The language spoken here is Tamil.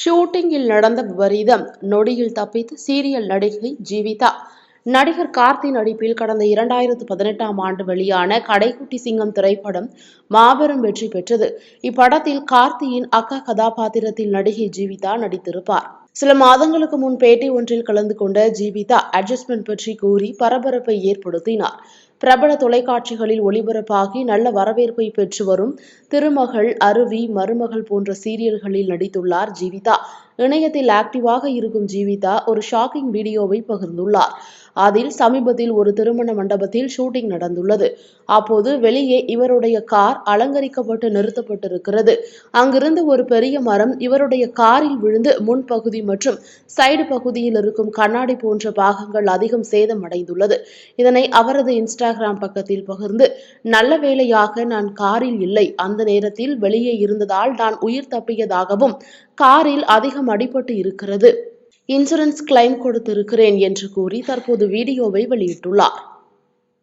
ஷூட்டிங்கில் நடந்த விபரீதம். நொடியில் தப்பித்து சீரியல் நடிகை ஜீவிதா. நடிகர் கார்த்தி நடிப்பில் கடந்த இரண்டாயிரத்து பதினெட்டாம் ஆண்டு வெளியான கடைக்குட்டி சிங்கம் திரைப்படம் மாபெரும் வெற்றி பெற்றது. இப்படத்தில் கார்த்தியின் அக்கா கதாபாத்திரத்தில் நடிகை ஜீவிதா நடித்திருப்பார். சில மாதங்களுக்கு முன் பேட்டி ஒன்றில் கலந்து கொண்ட ஜீவிதா அட்ஜஸ்ட்மெண்ட் பற்றி கூறி பரபரப்பை ஏற்படுத்தினார். பிரபல தொலைக்காட்சிகளில் ஒளிபரப்பாகி நல்ல வரவேற்பை பெற்று வரும் திருமகள் அருவி மருமகள் போன்ற சீரியல்களில் நடித்துள்ளார் ஜீவிதா. இணையத்தில் ஆக்டிவாக இருக்கும் ஜீவிதா ஒரு ஷாக்கிங் வீடியோவை பகிர்ந்துள்ளார். அதில் சமீபத்தில் ஒரு திருமண மண்டபத்தில் ஷூட்டிங் நடந்துள்ளது. அப்போது வெளியே இவருடைய கார் அலங்கரிக்கப்பட்டு நிறுத்தப்பட்டிருக்கிறது. அங்கிருந்து ஒரு பெரிய மரம் இவருடைய காரில் விழுந்து முன்பகுதி மற்றும் சைடு பகுதியில் இருக்கும் கண்ணாடி போன்ற பாகங்கள் அதிகம் சேதமடைந்துள்ளது. இதனை அவரது இன்ஸ்டாகிராம் பக்கத்தில் பகிர்ந்து நல்ல வேளையாக நான் காரில் இல்லை. அந்த நேரத்தில் வெளியே இருந்ததால் நான் உயிர் தப்பியதாகவும் காரில் அதிகம் அடிபட்டு இருக்கிறது. இன்சூரன்ஸ் கிளைம் கொடுத்திருக்கிறேன் என்று கூறி தற்போது வீடியோவை வெளியிட்டுள்ளார்.